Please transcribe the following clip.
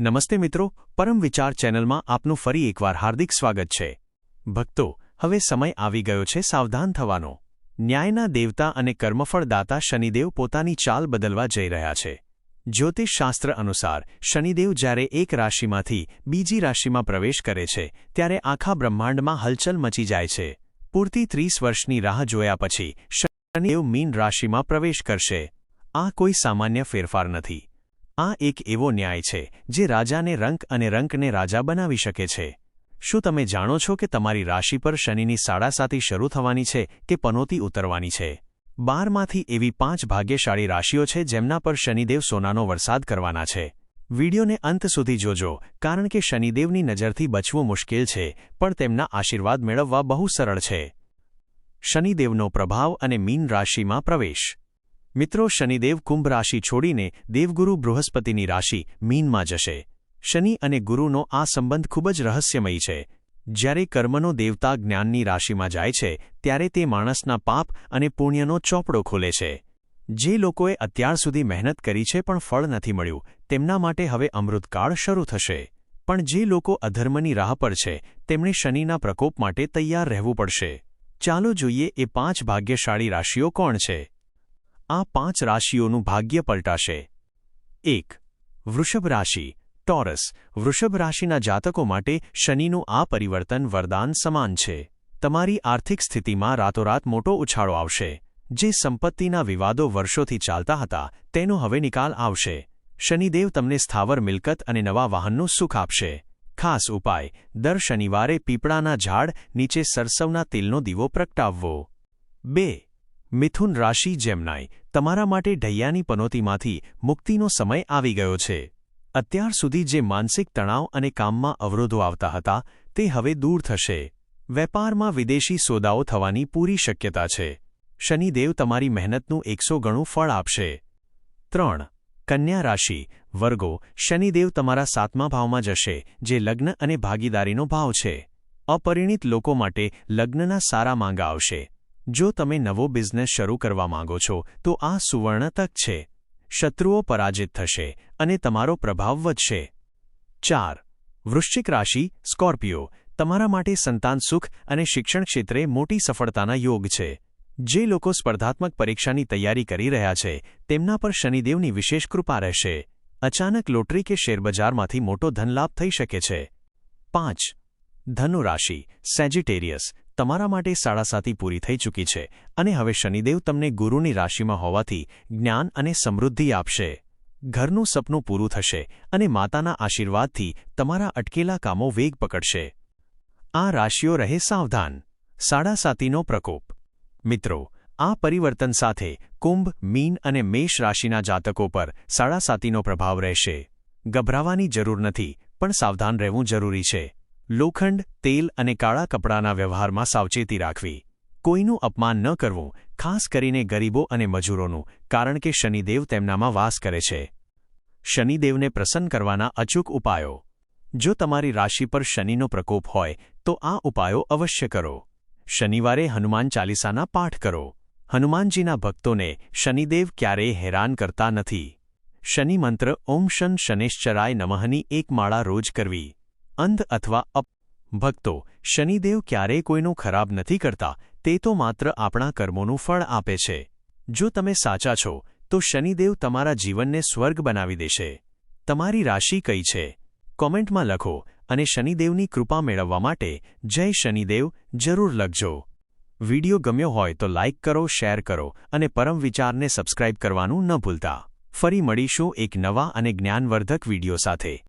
નમસ્તે મિત્રો, પરમ વિચાર ચેનલમાં આપનું ફરી એકવાર હાર્દિક સ્વાગત છે. ભક્તો, હવે સમય આવી ગયો છે સાવધાન થવાનો. ન્યાયના દેવતા અને કર્મફળદાતા શનિદેવ પોતાની ચાલ બદલવા જઈ રહ્યા છે. જ્યોતિષશાસ્ત્ર અનુસાર, શનિદેવ જ્યારે એક રાશિમાંથી બીજી રાશિમાં પ્રવેશ કરે છે, ત્યારે આખા બ્રહ્માંડમાં હલચલ મચી જાય છે. પૂરતી ત્રીસ વર્ષની રાહ જોયા પછી, શનિદેવ મીન રાશિમાં પ્રવેશ કરશે. આ કોઈ સામાન્ય ફેરફાર નથી. આ એક એવો ન્યાય છે, જે રાજાને રંક અને રંકને રાજા બનાવી શકે છે. શું તમે જાણો છો કે તમારી રાશિ પર શનિની સાડાસાતી શરૂ થવાની છે કે પનોતી ઉતરવાની છે? બારમાંથી એવી પાંચ ભાગ્યશાળી રાશિઓ છે જેમના પર શનિદેવ સોનાનો વરસાદ કરવાના છે. વિડીયોને અંત સુધી જોજો, કારણ કે શનિદેવની નજરથી બચવું મુશ્કેલ છે, પણ તેમના આશીર્વાદ મેળવવા બહુ સરળ છે. શનિદેવનો પ્રભાવ અને મીન રાશિમાં પ્રવેશ. મિત્રો, શનિદેવ કુંભ રાશિ છોડીને દેવગુરુ બૃહસ્પતિની રાશિ મીનમાં જશે. શનિ અને ગુરુનો આ સંબંધ ખૂબ જ રહસ્યમયી છે. જ્યારે કર્મનો દેવતા જ્ઞાનની રાશિમાં જાય છે, ત્યારે તે માણસના પાપ અને પુણ્યનો ચોપડો ખોલે છે. જે લોકોએ અત્યાર સુધી મહેનત કરી છે પણ ફળ નથી મળ્યું, તેમના માટે હવે અમૃતકાળ શરૂ થશે. પણ જે લોકો અધર્મની રાહ પર છે તેમણે શનિના પ્રકોપ માટે તૈયાર રહેવું પડશે. ચાલો જોઈએ એ પાંચ ભાગ્યશાળી રાશિઓ કોણ છે? આ પાંચ રાશિઓનું ભાગ્ય પલટાશે. એક, વૃષભ રાશિ, ટોરસ, વૃષભ રાશિના જાતકો માટે શનિનું આ પરિવર્તન વરદાન સમાન છે. તમારી આર્થિક સ્થિતિમાં રાતોરાત મોટો ઉછાળો આવશે. જે સંપત્તિના વિવાદો વર્ષોથી ચાલતા હતા, તેનો હવે નિકાલ આવશે. શનિદેવ તમને સ્થાવર મિલકત અને નવા વાહનનું સુખ આપશે. ખાસ ઉપાય, દર શનિવારે પીપળાના ઝાડ નીચે સરસવના તેલનો દીવો પ્રગટાવવો. બે મિથુન રાશિ જેમનાય, તમારા માટે ઢૈયાની પનોતીમાંથી મુક્તિનો સમય આવી ગયો છે. અત્યાર સુધી જે માનસિક તણાવ અને કામમાં અવરોધો આવતા હતા, તે હવે દૂર થશે. વેપારમાં વિદેશી સોદાઓ થવાની પૂરી શક્યતા છે. શનિદેવ તમારી મહેનતનું એકસો ગણું ફળ આપશે. ત્રણ, કન્યા રાશિ, વર્ગો, શનિદેવ તમારા સાતમા ભાવમાં જશે, જે લગ્ન અને ભાગીદારીનો ભાવ છે. અપરિણિત લોકો માટે લગ્નના સારા માંગા આવશે. જો તમે નવો બિઝનેસ શરૂ કરવા માંગો છો, તો આ સુવર્ણ તક છે. શત્રુઓ પરાજિત થશે અને તમારો પ્રભાવ વધશે. ચાર. વૃશ્ચિક રાશિ, સ્કોર્પિયો, તમારા માટે સંતાન સુખ અને શિક્ષણ ક્ષેત્રે મોટી સફળતાના યોગ છે. જે લોકો સ્પર્ધાત્મક પરીક્ષાની તૈયારી કરી રહ્યા છે, તેમના પર શનિદેવની વિશેષ કૃપા રહેશે. અચાનક લોટરી કે શેરબજારમાંથી મોટો ધનલાભ થઈ શકે છે. પાંચ. ધનુ રાશિ સેજિટેરિયસ તમારા માટે સાડાસાતી પૂરી થઈ ચૂકી છે અને હવે શનિદેવ તમને ગુરુની રાશિમાં હોવાથી જ્ઞાન અને સમૃદ્ધિ આપશે. ઘરનું સપનું પૂરું થશે અને માતાના આશીર્વાદથી તમારા અટકેલા કામો વેગ પકડશે. આ રાશિઓ રહે સાવધાન. સાડાસાતીનો પ્રકોપ. મિત્રો, આ પરિવર્તન સાથે કુંભ, મીન અને મેષ રાશિના જાતકો પર સાડાસાતીનો પ્રભાવ રહેશે. ગભરાવાની જરૂર નથી, પણ સાવધાન રહેવું જરૂરી છે. લોખંડ, તેલ અને કાળા કપડાના વ્યવહારમાં સાવચેતી રાખવી. કોઈનું અપમાન ન કરવું, ખાસ કરીને ગરીબો અને મજૂરોનું, કારણ કે શનિદેવ તેમનામાં વાસ કરે છે. શનિદેવને પ્રસન્ન કરવાના અચૂક ઉપાયો. જો તમારી રાશિ પર શનિનો પ્રકોપ હોય, તો આ ઉપાયો અવશ્ય કરો. શનિવારે હનુમાન ચાલીસાના પાઠ કરો. હનુમાનજીના ભક્તોને શનિદેવ ક્યારેય હેરાન કરતા નથી. શનિ મંત્ર ઓમ શન શનેશ્ચરાય નમઃની એક માળા રોજ કરવી. અંધ અથવા અપ. ભક્તો, શનિદેવ ક્યારેય કોઈનું ખરાબ નથી કરતા, તે તો માત્ર આપણા કર્મોનું ફળ આપે છે. જો તમે સાચા છો, તો શનિદેવ તમારા જીવનને સ્વર્ગ બનાવી દેશે. તમારી રાશિ કઈ છે? કોમેન્ટમાં લખો અને શનિદેવની કૃપા મેળવવા માટે જય શનિદેવ જરૂર લખજો. વિડિયો ગમ્યો હોય તો લાઇક કરો, શેર કરો અને પરમ વિચારને સબસ્ક્રાઇબ કરવાનું ન ભૂલતા. ફરી મળીશું એક નવા અને જ્ઞાનવર્ધક વિડિયો સાથે.